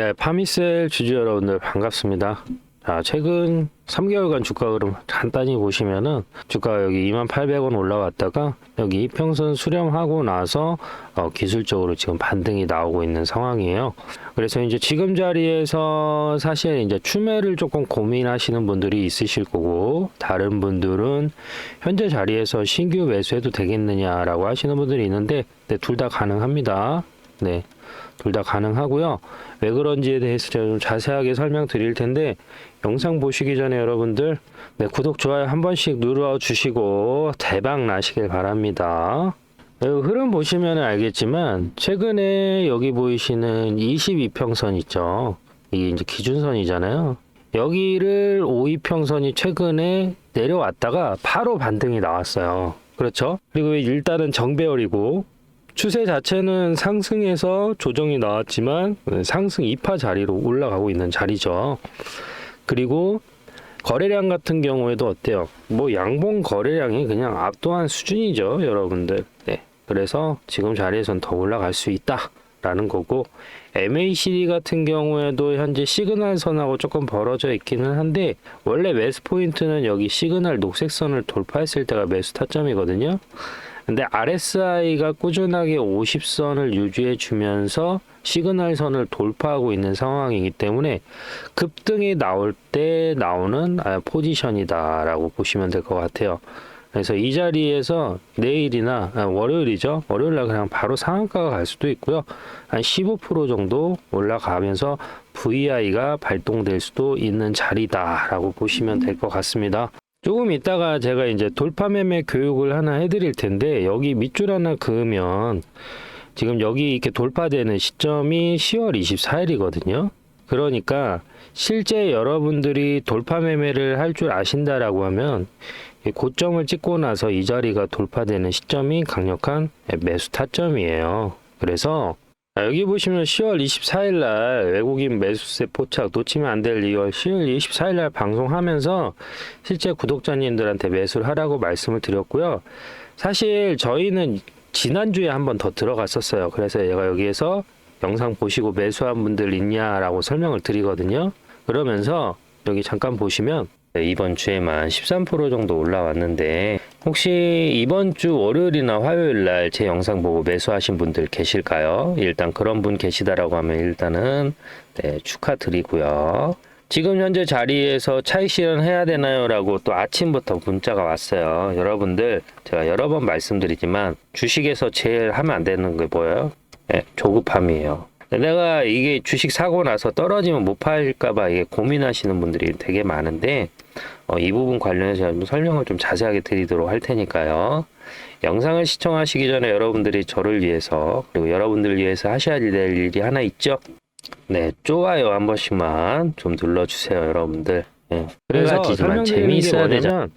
네, 파미셀 주주 여러분들 반갑습니다. 자, 최근 3개월간 주가 흐름 간단히 보시면은 주가가 여기 2,800원 올라왔다가 여기 이평선 수렴하고 나서 어, 기술적으로 지금 반등이 나오고 있는 상황이에요. 그래서 이제 지금 자리에서 사실 이제 추매를 조금 고민하시는 분들이 있으실 거고 다른 분들은 현재 자리에서 신규 매수해도 되겠느냐라고 하시는 분들이 있는데 네, 둘 다 가능합니다. 네. 둘 다 가능하고요. 왜 그런지에 대해서 제가 좀 자세하게 설명드릴 텐데 영상 보시기 전에 여러분들 네, 구독 좋아요 한 번씩 눌러 주시고 대박 나시길 바랍니다. 네, 흐름 보시면 알겠지만 최근에 여기 보이시는 22평선 있죠. 이게 이제 기준선이잖아요. 여기를 5위평선이 최근에 내려왔다가 바로 반등이 나왔어요. 그렇죠? 그리고 일단은 정배열이고 추세 자체는 상승해서 조정이 나왔지만 상승 2파 자리로 올라가고 있는 자리죠. 그리고 거래량 같은 경우에도 어때요? 뭐 양봉 거래량이 그냥 압도한 수준이죠, 여러분들. 네. 그래서 지금 자리에선 더 올라갈 수 있다라는 거고 MACD 같은 경우에도 현재 시그널 선하고 조금 벌어져 있기는 한데 원래 매수 포인트는 여기 시그널 녹색 선을 돌파했을 때가 매수 타점이거든요. 근데 RSI가 꾸준하게 50선을 유지해 주면서 시그널 선을 돌파하고 있는 상황이기 때문에 급등이 나올 때 나오는 아, 포지션이다라고 보시면 될 것 같아요. 그래서 이 자리에서 내일이나 아, 월요일이죠. 월요일 날 그냥 바로 상한가가 갈 수도 있고요. 한 15% 정도 올라가면서 VI가 발동될 수도 있는 자리다라고 보시면 될 것 같습니다. 조금 이따가 제가 이제 돌파 매매 교육을 하나 해드릴 텐데 여기 밑줄 하나 그으면 지금 여기 이렇게 돌파되는 시점이 10월 24일이거든요. 그러니까 실제 여러분들이 돌파 매매를 할 줄 아신다라고 하면 이 고점을 찍고 나서 이 자리가 돌파되는 시점이 강력한 매수 타점이에요. 그래서 아, 여기 보시면 10월 24일 날 외국인 매수세 포착 놓치면 안 될 이유 10월 24일 날 방송하면서 실제 구독자님들한테 매수를 하라고 말씀을 드렸고요. 사실 저희는 지난주에 한 번 더 들어갔었어요. 그래서 얘가 여기에서 영상 보시고 매수한 분들 있냐라고 설명을 드리거든요. 그러면서 여기 잠깐 보시면 네, 이번 주에만 13% 정도 올라왔는데 혹시 이번 주 월요일이나 화요일 날 제 영상 보고 매수하신 분들 계실까요? 일단 그런 분 계시다라고 하면 일단은 네, 축하드리고요. 지금 현재 자리에서 차익 실현해야 되나요?라고 또 아침부터 문자가 왔어요. 여러분들 제가 여러 번 말씀드리지만 주식에서 제일 하면 안 되는 게 뭐예요? 네, 조급함이에요. 내가 이게 주식 사고 나서 떨어지면 못 팔까봐 이게 고민하시는 분들이 되게 많은데 어, 이 부분 관련해서 좀 설명을 좀 자세하게 드리도록 할 테니까요. 영상을 시청하시기 전에 여러분들이 저를 위해서 그리고 여러분들을 위해서 하셔야 될 일이 하나 있죠. 네, 좋아요 한 번씩만 좀 눌러주세요, 여러분들. 네. 그래서 설명드리는 재미있어야 되면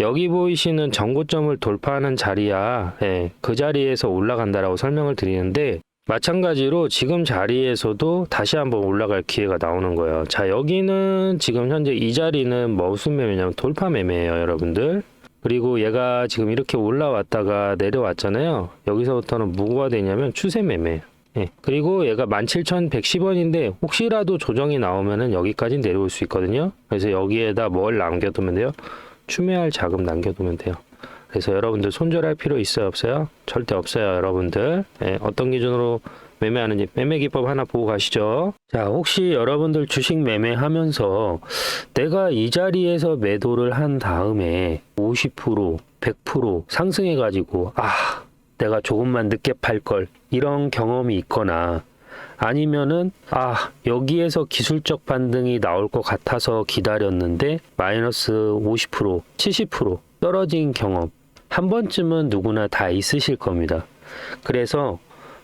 여기 보이시는 정고점을 돌파하는 자리야. 예, 그 자리에서 올라간다라고 설명을 드리는데 마찬가지로 지금 자리에서도 다시 한번 올라갈 기회가 나오는 거예요. 자, 여기는 지금 현재 이 자리는 뭐 무슨 매매냐면 돌파 매매예요, 여러분들. 그리고 얘가 지금 이렇게 올라왔다가 내려왔잖아요. 여기서부터는 뭐가 되냐면 추세 매매예요. 예. 그리고 얘가 17,110원인데 혹시라도 조정이 나오면은 여기까지 내려올 수 있거든요. 그래서 여기에다 뭘 남겨두면 돼요? 추매할 자금 남겨두면 돼요. 그래서 여러분들 손절할 필요 있어요? 없어요? 절대 없어요 여러분들. 예, 어떤 기준으로 매매하는지 매매 기법 하나 보고 가시죠. 자 혹시 여러분들 주식 매매하면서 내가 이 자리에서 매도를 한 다음에 50% 100% 상승해 가지고 아 내가 조금만 늦게 팔 걸 이런 경험이 있거나 아니면은 아 여기에서 기술적 반등이 나올 것 같아서 기다렸는데 마이너스 50% 70% 떨어진 경험 한 번쯤은 누구나 다 있으실 겁니다. 그래서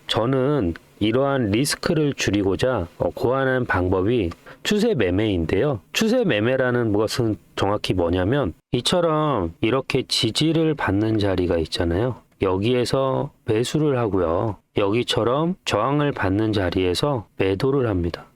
저는 이러한 리스크를 줄이고자 어, 고안한 방법이 추세 매매인데요. 추세 매매라는 것은 정확히 뭐냐면 이처럼 이렇게 지지를 받는 자리가 있잖아요. 여기에서 매수를 하고요. 여기처럼 저항을 받는 자리에서 매도를 합니다.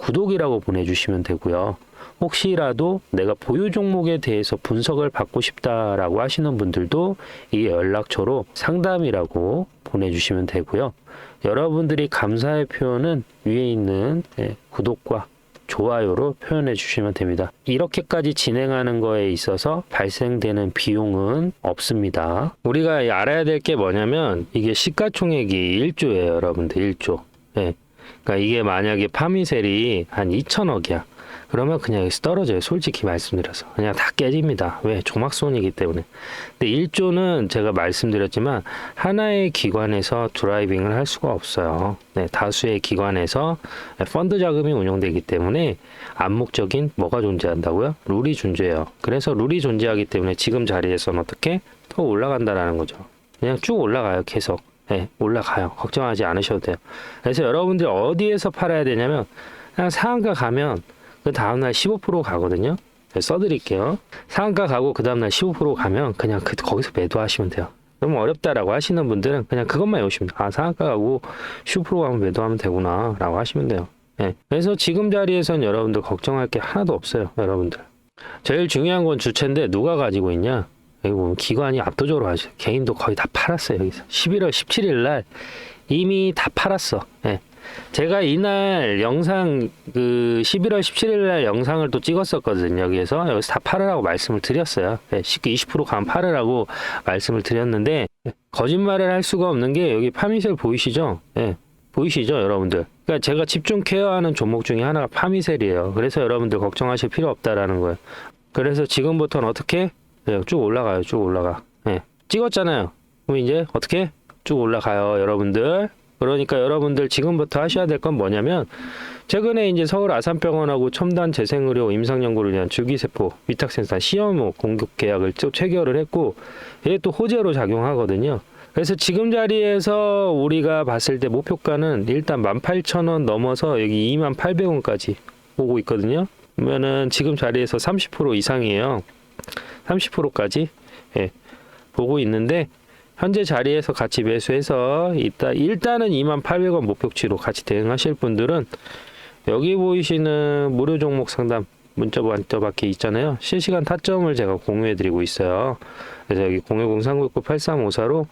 구독이라고 보내주시면 되고요. 혹시라도 내가 보유 종목에 대해서 분석을 받고 싶다라고 하시는 분들도 이 연락처로 상담이라고 보내주시면 되고요. 여러분들이 감사의 표현은 위에 있는 예, 구독과 좋아요로 표현해 주시면 됩니다. 이렇게까지 진행하는 거에 있어서 발생되는 비용은 없습니다. 우리가 알아야 될 게 뭐냐면 이게 시가총액이 1조예요, 여러분들 1조. 예. 그러니까 이게 만약에 파미셀이 한 2천억이야. 그러면 그냥 여기서 떨어져요. 솔직히 말씀드려서. 그냥 다 깨집니다. 왜? 조막손이기 때문에. 근데 1조는 제가 말씀드렸지만 하나의 기관에서 드라이빙을 할 수가 없어요. 네, 다수의 기관에서 펀드 자금이 운영되기 때문에 암묵적인 뭐가 존재한다고요? 룰이 존재해요. 그래서 룰이 존재하기 때문에 지금 자리에서는 어떻게 더 올라간다라는 거죠. 그냥 쭉 올라가요. 계속. 네, 올라가요. 걱정하지 않으셔도 돼요. 그래서 여러분들이 어디에서 팔아야 되냐면 그냥 상한가 가면 그 다음날 15% 가거든요. 네, 써드릴게요. 상한가 가고 그 다음날 15% 가면 그냥 그, 거기서 매도하시면 돼요. 너무 어렵다라고 하시는 분들은 그냥 그것만 외우시면. 아, 상한가 가고 15% 가면 매도하면 되구나 라고 하시면 돼요. 예. 그래서 지금 자리에선 여러분들 걱정할 게 하나도 없어요. 여러분들. 제일 중요한 건 주체인데 누가 가지고 있냐? 보면 기관이 압도적으로 가죠. 개인도 거의 다 팔았어요. 여기서 11월 17일 날 이미 다 팔았어. 예. 제가 이날 영상 그 11월 17일 날 영상을 또 찍었었거든요. 여기에서 여기서 다 팔으라고 말씀을 드렸어요. 예, 20% 가면 팔으라고 말씀을 드렸는데 거짓말을 할 수가 없는 게 여기 파미셀 보이시죠? 예. 보이시죠, 여러분들? 그러니까 제가 집중 케어하는 종목 중에 하나가 파미셀이에요. 그래서 여러분들 걱정하실 필요 없다라는 거예요. 그래서 지금부터는 어떻게? 네, 쭉 올라가요. 쭉 올라가. 예. 찍었잖아요. 그럼 이제 어떻게? 쭉 올라가요, 여러분들. 그러니까 여러분들 지금부터 하셔야 될 건 뭐냐면 최근에 이제 서울 아산병원하고 첨단 재생의료 임상연구를 위한 줄기세포 위탁센터 시험 공급 계약을 또 체결을 했고 이게 또 호재로 작용하거든요. 그래서 지금 자리에서 우리가 봤을 때 목표가는 일단 18,000원 넘어서 여기 28,800원까지 오고 있거든요. 그러면은 지금 자리에서 30% 이상이에요. 30%까지 예, 보고 있는데 현재 자리에서 같이 매수해서 이따 일단은 28,800원 목표치로 같이 대응하실 분들은 여기 보이시는 무료 종목 상담 문자 문자 받기 있잖아요. 실시간 타점을 제가 공유해 드리고 있어요. 그래서 여기 010-3969-8354로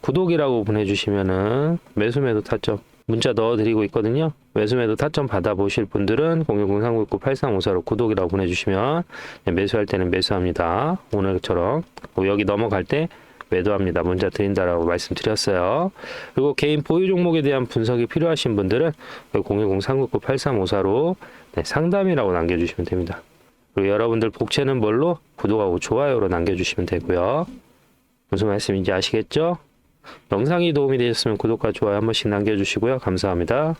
구독이라고 보내주시면은 매수 매도 타점 문자 넣어드리고 있거든요. 매수매도 타점 받아보실 분들은 010-3969-8354로 구독이라고 보내주시면 네, 매수할 때는 매수합니다. 오늘처럼 그리고 여기 넘어갈 때 매도합니다. 문자 드린다라고 말씀드렸어요. 그리고 개인 보유 종목에 대한 분석이 필요하신 분들은 010-399-8354로 네, 상담이라고 남겨주시면 됩니다. 그리고 여러분들 복채는 뭘로? 구독하고 좋아요로 남겨주시면 되고요. 무슨 말씀인지 아시겠죠? 영상이 도움이 되셨으면 구독과 좋아요 한 번씩 남겨주시고요. 감사합니다.